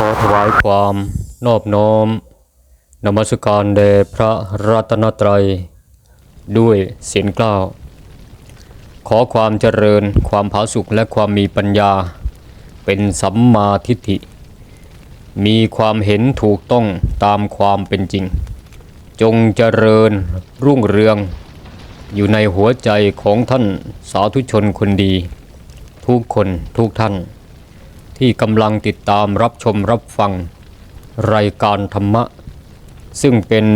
ขอถวายความนอบน้อมนมัสการแด่พระรัตนตรัย ด้วยเสียงกล้าว ขอความเจริญความผาสุกและความมีปัญญา เป็นสัมมาทิฏฐิ มีความเห็นถูกต้องตามความเป็นจริง จงเจริญรุ่งเรือง อยู่ในหัวใจของท่านสาธุชนคนดี ทุกคนทุกท่าน ที่กำลังติดตามรับชมรับฟัง รายการธรรมะ ซึ่งเป็น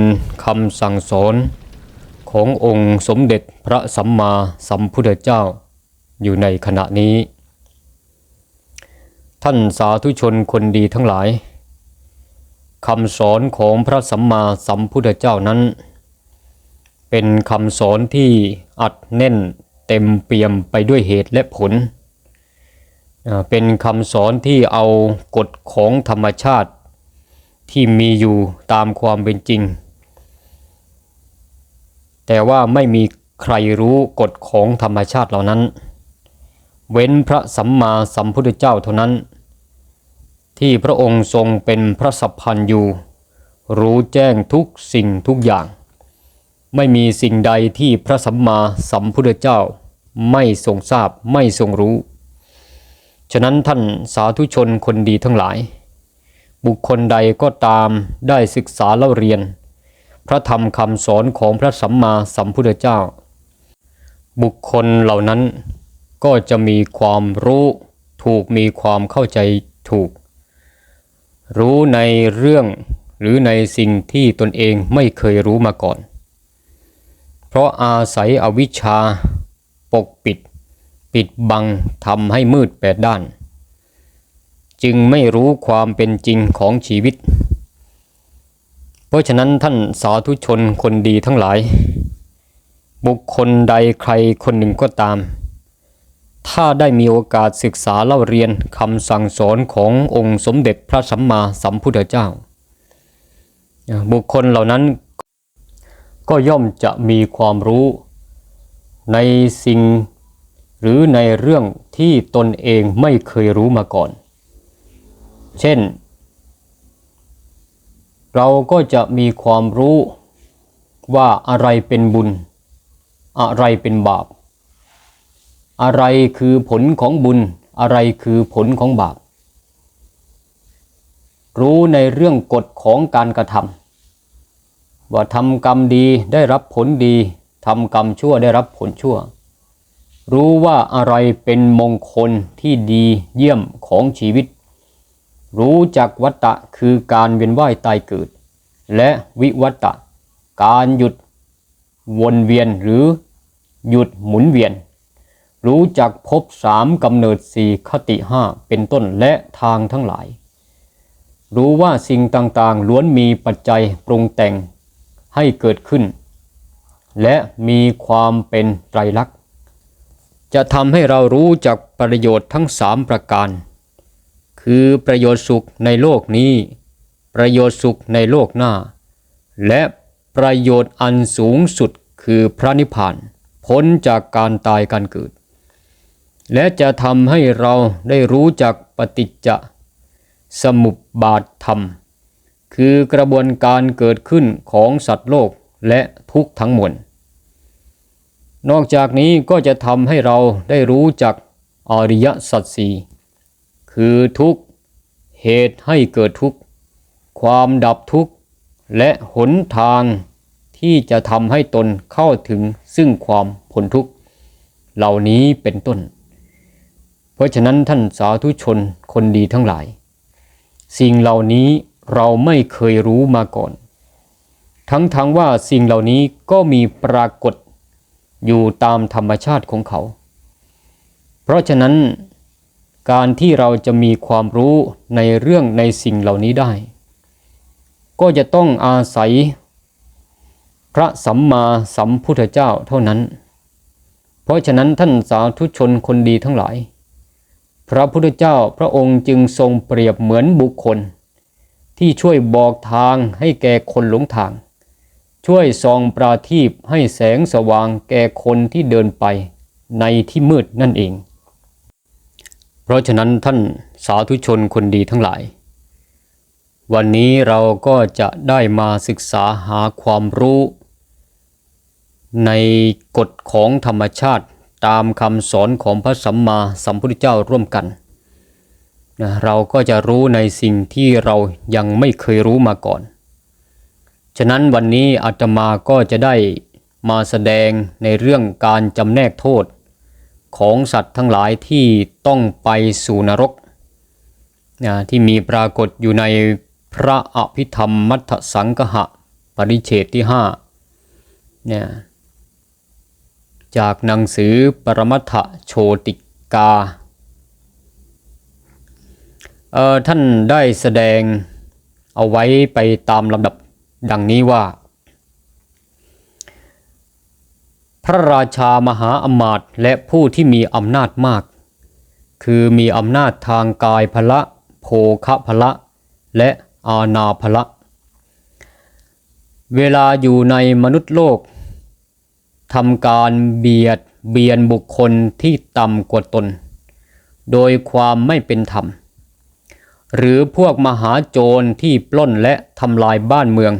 คำสั่งสอนขององค์สมเด็จพระสัมมาสัมพุทธเจ้าอยู่ในขณะนี้ ท่านสาธุชนคนดีทั้งหลายคำสอนของพระสัมมาสัมพุทธเจ้านั้น เป็นคำสอนที่อัดแน่นเต็มเปี่ยมไปด้วยเหตุและผล เป็นคำสอนที่เอากฎของธรรมชาติที่มีอยู่ตามความเป็นจริง แต่ว่าไม่มีใครรู้กฎของธรรมชาติเหล่านั้น เว้นพระสัมมาสัมพุทธเจ้าเท่านั้น ที่พระองค์ทรงเป็นพระสัพพันธ์อยู่รู้แจ้งทุกสิ่งทุกอย่าง ไม่มีสิ่งใดที่พระสัมมาสัมพุทธเจ้าไม่ทรงทราบไม่ทรงรู้ ฉะนั้นท่านสาธุชนคนดีทั้งหลาย บุคคลใดก็ตามได้ศึกษาเล่าเรียน พระธรรมคำสอนของพระสัมมาสัมพุทธเจ้า บุคคลเหล่านั้นก็จะมีความรู้ถูกมีความเข้าใจถูก รู้ในเรื่องหรือในสิ่งที่ตนเองไม่เคยรู้มาก่อน เพราะอาศัยอวิชชาปกปิด ปิดบังทำให้มืดแปดด้าน จึงไม่รู้ความเป็นจริงของชีวิต เพราะฉะนั้นท่านสาธุชนคนดีทั้งหลาย บุคคลใดใครคนหนึ่งก็ตาม ถ้าได้มีโอกาสศึกษาเล่าเรียนคำสั่งสอนขององค์สมเด็จพระสัมมาสัมพุทธเจ้า บุคคลเหล่านั้นก็ย่อมจะมีความรู้ในสิ่ง หรือในเรื่องที่ตนเองไม่เคยรู้มาก่อน เช่น เราก็จะมีความรู้ว่าอะไรเป็นบุญ อะไรเป็นบาป อะไรคือผลของบุญ อะไรคือผลของบาป รู้ในเรื่องกฎของการกระทำว่าทำกรรมดีได้รับผลดีทำกรรมชั่วได้รับผลชั่ว รู้ว่าอะไรเป็นมงคลที่ดีเยี่ยมของชีวิต รู้จักวัตตะคือการเวียนว่ายตายเกิด และวิวัตตะ การหยุดวนเวียนหรือหยุดหมุนเวียน รู้จักพบสามกำเนิดสี่คติห้าเป็นต้นและทางทั้งหลาย รู้ว่าสิ่งต่างๆ ล้วนมีปัจจัยปรุงแต่งให้เกิดขึ้น และมีความเป็นไตรลักษณ์ จะทำให้เรารู้จักประโยชน์ทั้งสามประการ คือประโยชน์สุขในโลกนี้ ประโยชน์สุขในโลกหน้า และประโยชน์อันสูงสุดคือพระนิพพาน พ้นจากการตายการเกิด และจะทำให้เราได้รู้จักปฏิจจสมุปบาทธรรม คือกระบวนการเกิดขึ้นของสัตว์โลกและทุกทั้งมวล นอกจากนี้ก็จะทำให้เราได้รู้จักอริยสัจสี่คือทุกเหตุให้เกิดทุกความดับทุกข์และหนทางที่จะทำให้ตนเข้าถึงซึ่งความพ้นทุกข์เหล่านี้เป็นต้น เพราะฉะนั้นท่านสาธุชนคนดีทั้งหลาย สิ่งเหล่านี้เราไม่เคยรู้มาก่อน ทั้งทั้งว่าสิ่งเหล่านี้ก็มีปรากฏ อยู่ตามธรรมชาติของเขา เพราะฉะนั้นการที่เราจะมีความรู้ในเรื่องในสิ่งเหล่านี้ได้ ก็จะต้องอาศัย พระสัมมาสัมพุทธเจ้าเท่านั้น เพราะฉะนั้นท่านสาธุชนคนดีทั้งหลาย พระพุทธเจ้าพระองค์จึงทรงเปรียบเหมือนบุคคล ที่ช่วยบอกทางให้แก่คนหลงทาง ช่วยส่องปราทีปให้แสงสว่างแก่คนที่เดินไปในที่มืดนั่นเอง เพราะฉะนั้นท่านสาธุชนคนดีทั้งหลาย วันนี้เราก็จะได้มาศึกษาหาความรู้ ในกฎของธรรมชาติตามคำสอนของพระสัมมาสัมพุทธเจ้าร่วมกันนะเราก็จะรู้ในสิ่งที่เรายังไม่เคยรู้มาก่อน ฉะนั้นวันนี้อาตมาก็จะได้มาแสดงในเรื่องการจำแนกโทษ ของสัตว์ทั้งหลายที่ต้องไปสู่นรกนะที่มีปรากฏอยู่ในพระอภิธรรมมัทธสังกหะปริเฉตที่ห้าเนี่ยจากหนังสือปรมัตถโชติกาท่านได้แสดงเอาไว้ไปตามลำดับ ดังนี้ว่า พระราชามหาอมาตย์และผู้ที่มีอำนาจมาก คือมีอำนาจทางกายพละ โภคพละ และอาณาพละ เวลาอยู่ในมนุษย์โลกทำการเบียดเบียนบุคคลที่ต่ำกว่าตน โดยความไม่เป็นธรรม หรือพวกมหาโจรที่ปล้นและทำลายบ้านเมือง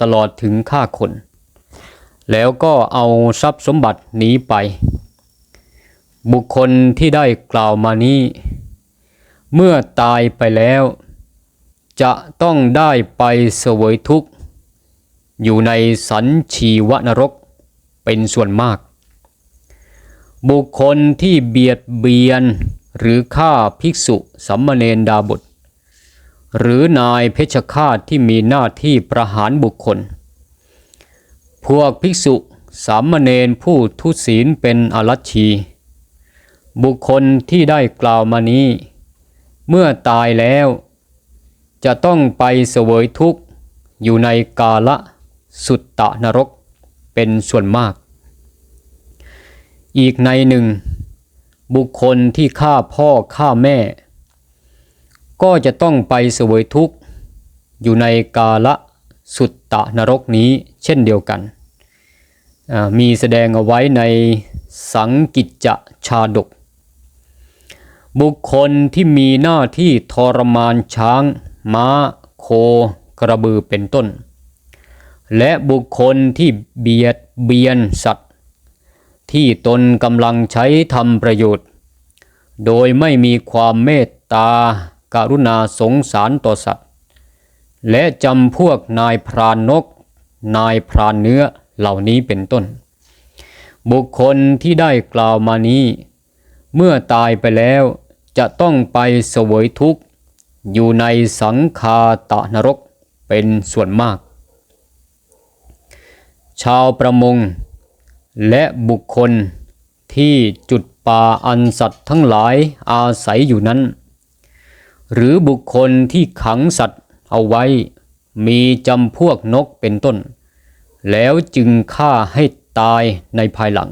ตลอดถึงฆ่าคน แล้วก็เอาทรัพย์สมบัติหนีไป บุคคลที่ได้กล่าวมานี้ เมื่อตายไปแล้ว จะต้องได้ไปเสวยทุกข์ อยู่ในสันชีวนรกเป็นส่วนมาก บุคคลที่เบียดเบียนหรือฆ่าภิกษุสัมมเนนดาบท หรือนายเพชฌฆาตที่มีหน้าที่ประหารบุคคล พวกภิกษุสามเณรผู้ทุศีลเป็นอรัชชี บุคคลที่ได้กล่าวมานี้ เมื่อตายแล้ว จะต้องไปเสวยทุกข์อยู่ในกาละสุตตะนรกเป็นส่วนมาก อีกในหนึ่ง บุคคลที่ฆ่าพ่อฆ่าแม่ ก็จะต้องไปเสวยทุกข์อยู่ในกาละสุตตะนรกนี้เช่นเดียวกัน มีแสดงเอาไว้ในสังกิจจะชาดก บุคคลที่มีหน้าที่ทรมานช้าง ม้า โค กระบือเป็นต้น และบุคคลที่เบียดเบียนสัตว์ ที่ตนกำลังใช้ทำประโยชน์ โดยไม่มีความเมตตา การุณาสงสารต่อสัตว์ และจำพวกนายพรานนก นายพรานเนื้อเหล่านี้เป็นต้น บุคคลที่ได้กล่าวมานี้ เมื่อตายไปแล้วจะต้องไปเสวยทุกข์ อยู่ในสังคาตะนรกเป็นส่วนมาก ชาวประมง และบุคคลที่จุดป่าอันสัตว์ทั้งหลายอาศัยอยู่นั้น หรือบุคคลที่ขังสัตว์เอาไว้ มีจำพวกนกเป็นต้น แล้วจึงฆ่าให้ตายในภายหลัง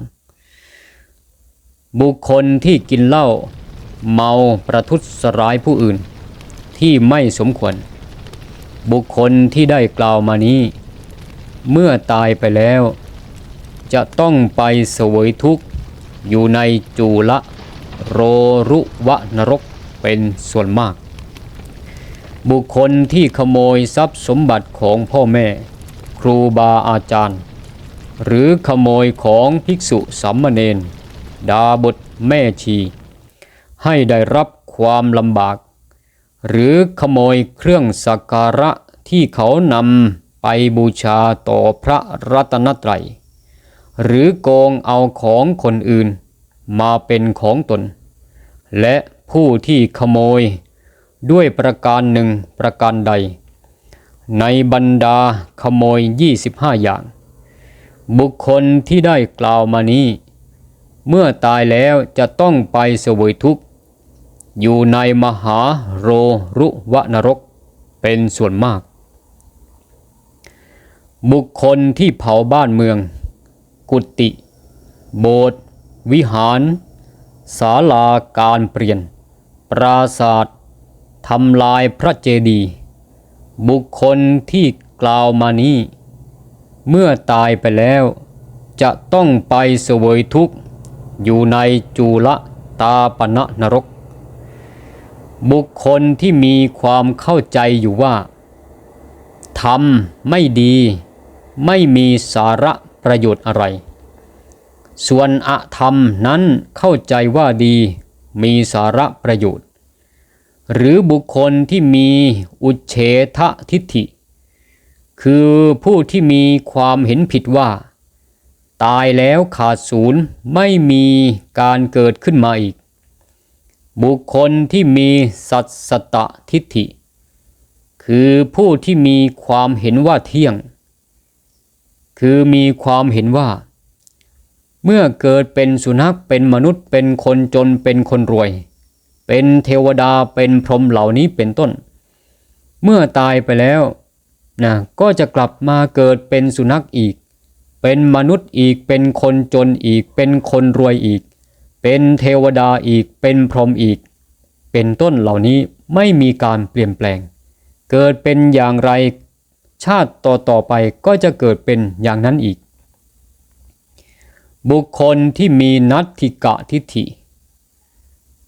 บุคคลที่กินเหล้าเมาประทุษร้ายผู้อื่น ที่ไม่สมควร บุคคลที่ได้กล่าวมานี้ เมื่อตายไปแล้ว จะต้องไปเสวยทุกข์อยู่ในจูละโรรุวะนรกเป็นส่วนมาก บุคคลที่ขโมยทรัพย์สมบัติของพ่อแม่ ครูบาอาจารย์ หรือขโมยของภิกษุสามเณรดาบทแม่ชี ให้ได้รับความลำบาก หรือขโมยเครื่องสักการะที่เขานำไปบูชาต่อพระรัตนตรัย หรือโกงเอาของคนอื่นมาเป็นของตน และผู้ที่ขโมย ด้วยประการหนึ่งประการใด ในบรรดาขโมย 25 อย่าง บุคคลที่ได้กล่าวมานี้ เมื่อตายแล้วจะต้องไปเสวยทุกข์ อยู่ในมหาโรรุวนรกเป็นส่วนมาก บุคคลที่เผาบ้านเมือง กุฏิโบสถ์วิหารศาลาการเปลี่ยน ปราศาสตร์ ทำลายพระเจดีย์บุคคลที่กล่าวมานี้ เมื่อตายไปแล้ว จะต้องไปเสวยทุกข์อยู่ในจูลตาปณะนรก บุคคลที่มีความเข้าใจอยู่ว่าทำไม่ดี ไม่มีสาระประโยชน์อะไร ส่วนอธรรมนั้นเข้าใจว่าดีมีสาระประโยชน์ หรือบุคคลที่มีอุเฉททิฏฐิ คือผู้ที่มีความเห็นผิดว่า ตายแล้วขาดศูนย์ไม่มีการเกิดขึ้นมาอีก บุคคลที่มีสัตสตทิฏฐิ คือผู้ที่มีความเห็นว่าเที่ยง คือมีความเห็นว่า เมื่อเกิดเป็นสุนัขเป็นมนุษย์เป็นคนจนเป็นคนรวย เป็นเทวดาเป็นพรหมเหล่านี้เป็นต้น เมื่อตายไปแล้วนะก็จะกลับมาเกิดเป็นสุนัขอีก เป็นมนุษย์อีก เป็นคนจนอีก เป็นคนรวยอีก เป็นเทวดาอีก เป็นพรหมอีก เป็นต้นเหล่านี้ไม่มีการเปลี่ยนแปลง เกิดเป็นอย่างไรชาติต่อต่อไปก็จะเกิดเป็นอย่างนั้นอีก บุคคลที่มีนัตถิกะทิฏฐิ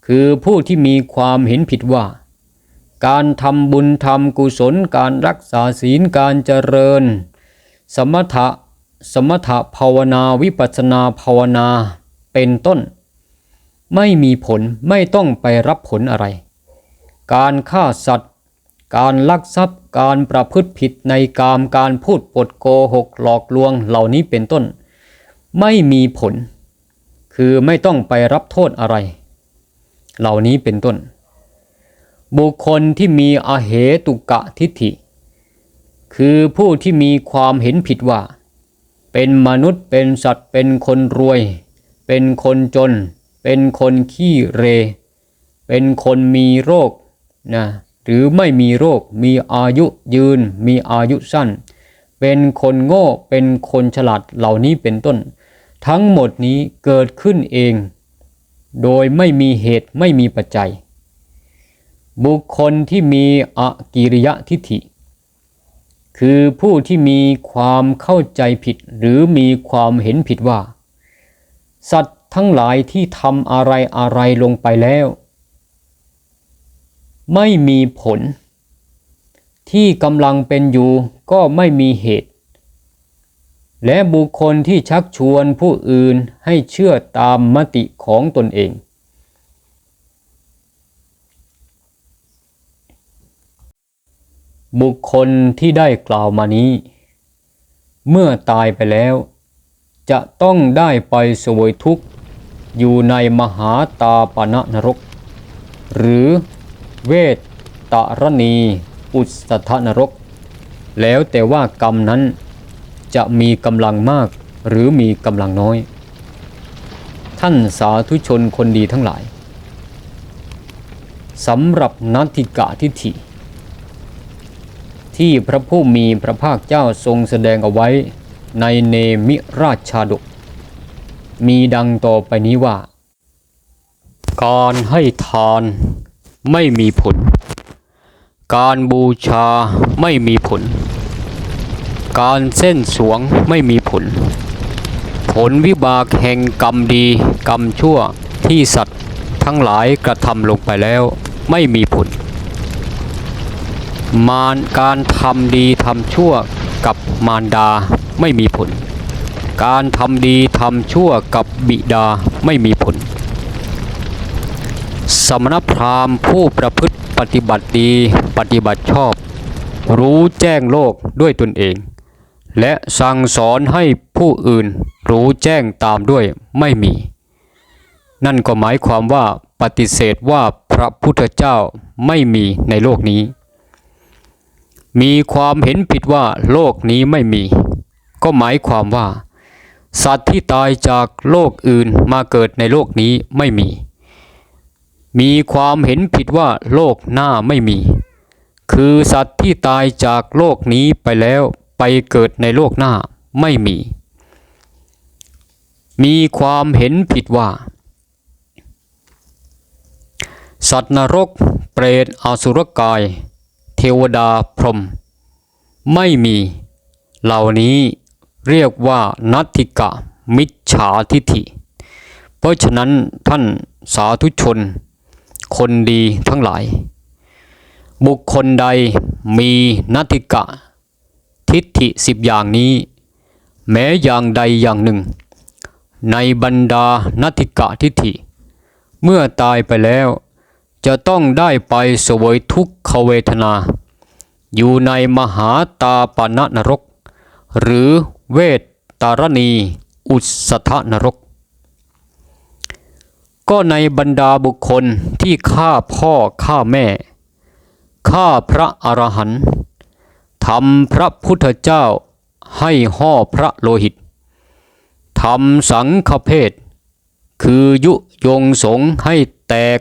คือผู้ที่มีความเห็นผิดว่า การทำบุญทำกุศลการรักษาศีลการเจริญ สมถะสมถะภาวนาวิปัสนาภาวนาเป็นต้น ไม่มีผลไม่ต้องไปรับผลอะไร การฆ่าสัตว์ การลักทรัพย์การประพฤติผิดในกามการพูดปดโกหกหลอกลวงเหล่านี้เป็นต้น ไม่มีผล คือไม่ต้องไปรับโทษอะไร เหล่านี้เป็นต้น บุคคลที่มีอเหตุกะทิฏฐิ คือผู้ที่มีความเห็นผิดว่า เป็นมนุษย์เป็นสัตว์เป็นคนรวย เป็นคนจน เป็นคนขี้เร เป็นคนมีโรคนะหรือไม่มีโรค มีอายุยืน มีอายุสั้น เป็นคนโง่ เป็นคนฉลาดเหล่านี้เป็นต้น ทั้งหมดนี้เกิดขึ้นเอง โดยไม่มีเหตุไม่มีปัจจัย บุคคลที่มีอกิริยะทิฏฐิ คือผู้ที่มีความเข้าใจผิดหรือมีความเห็นผิดว่า สัตว์ทั้งหลายที่ทำอะไรอะไรลงไปแล้ว ไม่มีผล ที่กำลังเป็นอยู่ก็ไม่มีเหตุ และบุคคลที่ชักชวนผู้อื่นให้เชื่อตามมติของตนเอง บุคคลที่ได้กล่าวมานี้ เมื่อตายไปแล้ว จะต้องได้ไปสวยทุกข์อยู่ในมหาตาปณะนรก หรือเวทตรณีอุสธนรก แล้วแต่ว่ากรรมนั้น จะมีกำลังมากหรือมีกำลังน้อย ท่านสาธุชนคนดีทั้งหลายสำหรับนัตถิกะทิฏฐิ ที่พระผู้มีพระภาคเจ้าทรงแสดงเอาไว้ในเนมิราชชาดก มีดังต่อไปนี้ว่า การให้ทานไม่มีผล การบูชาไม่มีผล การเส้นสวงไม่มีผล ผลวิบากแห่งกรรมดีกรรมชั่วที่สัตว์ทั้งหลายกระทำลงไปแล้วไม่มีผล มารการทำดีทำชั่วกับมารดาไม่มีผล การทำดีทำชั่วกับบิดาไม่มีผล สมณพราหมณ์ผู้ประพฤติปฏิบัติดีปฏิบัติชอบ รู้แจ้งโลกด้วยตนเอง และสั่งสอนให้ผู้อื่นรู้แจ้งตามด้วยไม่มี นั่นก็หมายความว่าปฏิเสธว่าพระพุทธเจ้าไม่มีในโลกนี้ มีความเห็นผิดว่าโลกนี้ไม่มี ก็หมายความว่า สัตว์ที่ตายจากโลกอื่นมาเกิดในโลกนี้ไม่มี มีความเห็นผิดว่าโลกหน้าไม่มี คือสัตว์ที่ตายจากโลกนี้ไปแล้ว ไปเกิดในโลกหน้าไม่มี มีความเห็นผิดว่า สัตว์นรก เปรตอสุรกาย เทวดาพรหมไม่มี เหล่านี้เรียกว่านัตถิกะมิจฉาทิฐิ เพราะฉะนั้นท่านสาธุชน คนดีทั้งหลาย บุคคลใดมีนัตถิกะ ทิฏฐิสิบอย่างนี้ แม้อย่างใดอย่างหนึ่ง ในบรรดานัติกะทิฏฐิ เมื่อตายไปแล้ว จะต้องได้ไปสวยทุกขเวทนา อยู่ในมหาตาปณะนรก หรือเวทตารณีอุสสทนรก ก็ในบรรดาบุคคลที่ฆ่าพ่อฆ่าแม่ฆ่าพระอรหันต์ ทำพระพุทธเจ้าให้ห่อพระโลหิตทำสังฆเพศ คือยุยงสงให้แตก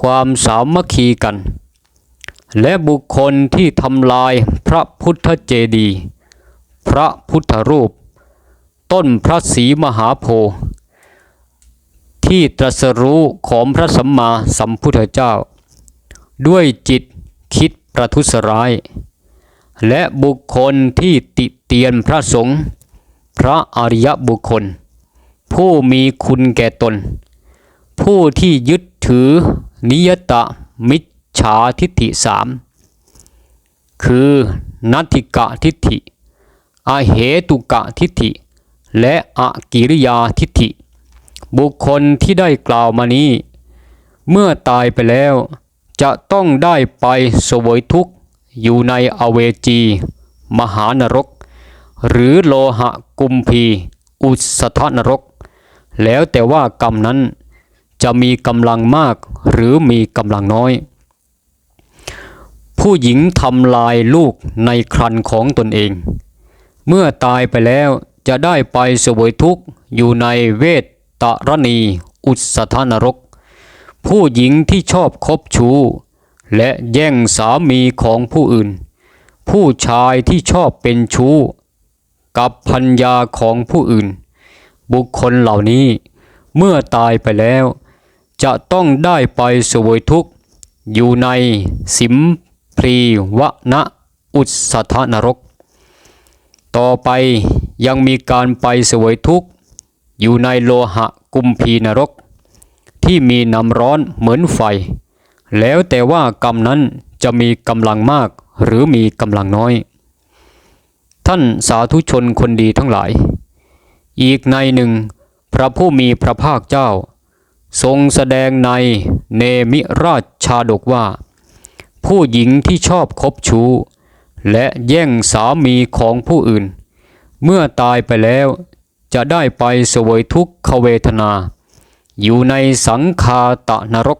ความสามัคคีกัน และบุคคลที่ทำลายพระพุทธเจดีย์พระพุทธรูป ต้นพระศรีมหาโพธิ์ที่ตรัสรู้ของพระสัมมาสัมพุทธเจ้า ด้วยจิตคิดประทุษร้าย และบุคคลที่ติเตียนพระสงฆ์พระอริยบุคคล ผู้มีคุณแก่ตน ผู้ที่ยึดถือนิยตมิจฉาทิฏฐิสามคือนัตถิกะทิฏฐิอเหตุกะทิฏฐิ และอกิริยาทิฏฐิ บุคคลที่ได้กล่าวมานี้ เมื่อตายไปแล้วจะต้องได้ไปสวยทุกข์ อยู่ในอเวจี มหานรก หรือโลหะกุมพี อุสธนรก แล้วแต่ว่ากรรมนั้นจะมีกำลังมากหรือมีกำลังน้อย ผู้หญิงทำลายลูกในครันของตนเอง เมื่อตายไปแล้วจะได้ไปเสวยทุกข์อยู่ในเวทตรณีอุสธนรก ผู้หญิงที่ชอบคบชู้ และแย่งสามีของผู้อื่น ผู้ชายที่ชอบเป็นชู้ กับพัญญาของผู้อื่น บุคคลเหล่านี้เมื่อตายไปแล้ว จะต้องได้ไปสวยทุกข์อยู่ในสิมพรีวนะอุสสธนรก ต่อไปยังมีการไปสวยทุกข์อยู่ในโลหะกุมพีนรก ที่มีน้ำร้อนเหมือนไฟ แล้วแต่ว่ากรรมนั้นจะมีกำลังมากหรือมีกำลังน้อย ท่านสาธุชนคนดีทั้งหลาย อีกในหนึ่ง พระผู้มีพระภาคเจ้า ทรงแสดงในเนมิราชชาดกว่า ผู้หญิงที่ชอบคบชู้ และแย่งสามีของผู้อื่น เมื่อตายไปแล้วจะได้ไปสวยทุกขเวทนา อยู่ในสังคาตะนรก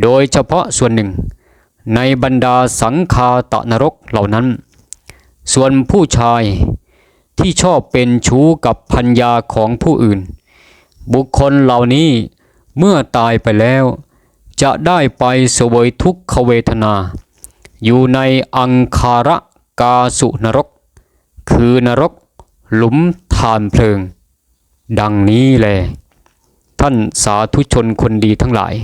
โดยเฉพาะส่วนหนึ่ง ในบรรดาสังคาตะนรกเหล่านั้น ส่วนผู้ชายที่ชอบเป็นชู้กับพัญญาของผู้อื่น บุคคลเหล่านี้เมื่อตายไปแล้ว จะได้ไปเสวยทุกขเวทนา อยู่ในอังคาระกาสุนรก คือนรกหลุมฐานเพลิง ดังนี้แล ท่านสาธุชนคนดีทั้งหลาย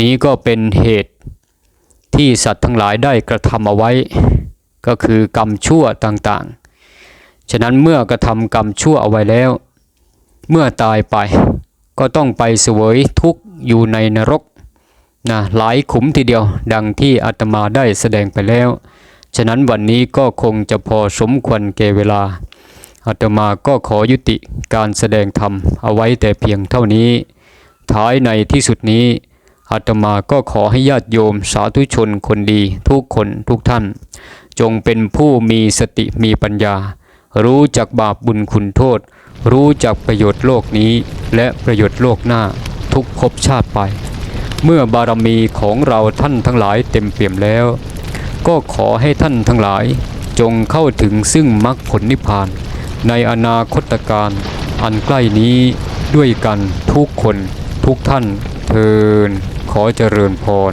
นี้ก็เป็นเหตุที่สัตว์ทั้งหลายได้กระทำเอาไว้ ก็คือกรรมชั่วต่างๆ ฉะนั้นเมื่อกระทำกรรมชั่วเอาไว้แล้ว เมื่อตายไปก็ต้องไปเสวยทุกข์อยู่ในนรกนะหลายขุมทีเดียวดังที่อาตมาได้แสดงไปแล้ว ฉะนั้นวันนี้ก็คงจะพอสมควรแก่เวลาอาตมาก็ขอยุติการแสดงธรรมเอาไว้แต่เพียงเท่านี้ ท้ายในที่สุดนี้ อาตมาก็ขอให้ญาติโยมสาธุชนคนดีทุกคนทุกท่าน จงเป็นผู้มีสติมีปัญญา รู้จักบาปบุญคุณโทษ รู้จักประโยชน์โลกนี้ และประโยชน์โลกหน้าทุกภพชาติไป เมื่อบารมีของเราท่านทั้งหลายเต็มเปี่ยมแล้ว ก็ขอให้ท่านทั้งหลาย จงเข้าถึงซึ่งมรรคผลนิพพาน ในอนาคตการอันใกล้นี้ด้วยกันทุกคนทุกท่านเทิน ขอเจริญพร